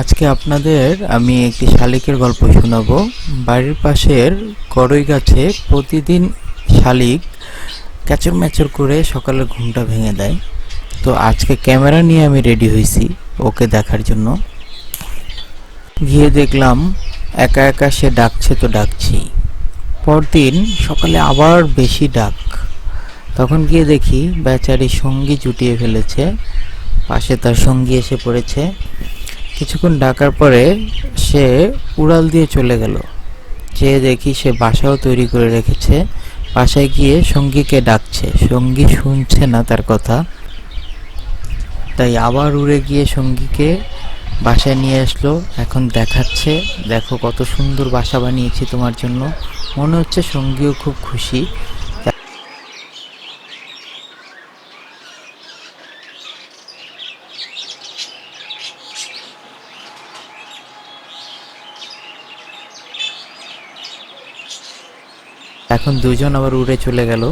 আজকে আপনাদের আমি একটি শালিকের গল্প শোনাবো। বাড়ির পাশের কড়ই গাছে প্রতিদিন শালিক ক্যাচর ম্যাচর করে সকালের ঘুমটা ভেঙে দেয়। তো আজকে ক্যামেরা নিয়ে আমি রেডি হয়েছি ওকে দেখার জন্য। গিয়ে দেখলাম একা একা সে ডাকছে তো ডাকছি। পরদিন সকালে আবার বেশি ডাক। তখন গিয়ে দেখি বেচারি সঙ্গী জুটিয়ে ফেলেছে, পাশে তার সঙ্গী এসে পড়েছে। কিছুক্ষণ ডাকার পরে সে উড়াল দিয়ে চলে গেল। যে দেখি সে বাসাও তৈরি করে রেখেছে। বাসায় গিয়ে সঙ্গীকে ডাকছে। সঙ্গী শুনছে না তার কথা। তাই আবার উড়ে গিয়ে সঙ্গীকে বাসায় নিয়ে আসলো। এখন দেখাচ্ছে, দেখো কত সুন্দর বাসা বানিয়েছি তোমার জন্য। মনে হচ্ছে সঙ্গীও খুব খুশি। এখন দুজন আবার উড়ে চলে গেল।